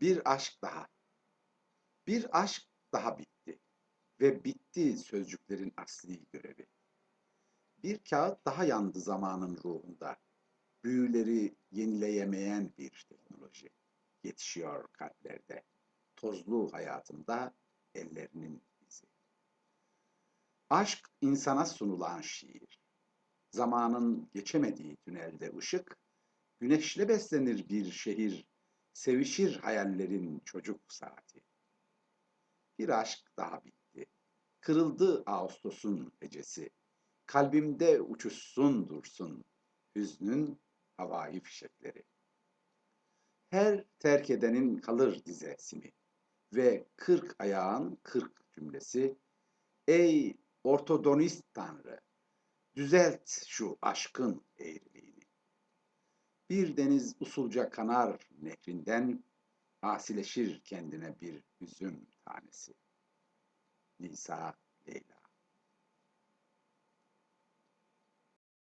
Bir aşk daha. Bir aşk daha bitti. Ve bitti sözcüklerin asli görevi. Bir kağıt daha yandı zamanın ruhunda. Büyüleri yenileyemeyen bir teknoloji. Yetişiyor kalplerde. Tozlu hayatında ellerinin izi. Aşk insana sunulan şiir. Zamanın geçemediği tünelde ışık, güneşle beslenir bir şehir, sevişir hayallerin çocuk saati. Bir aşk daha bitti. Kırıldı Ağustos'un hecesi. Kalbimde uçuşsun dursun hüznün havai fişekleri. Her terk edenin kalır dizesimi ve kırk ayağın kırk cümlesi. Ey ortodonist tanrı, düzelt şu aşkın eğriliğini. Bir deniz usulca kanar nehrinden, asileşir kendine bir üzüm tanesi. Nisa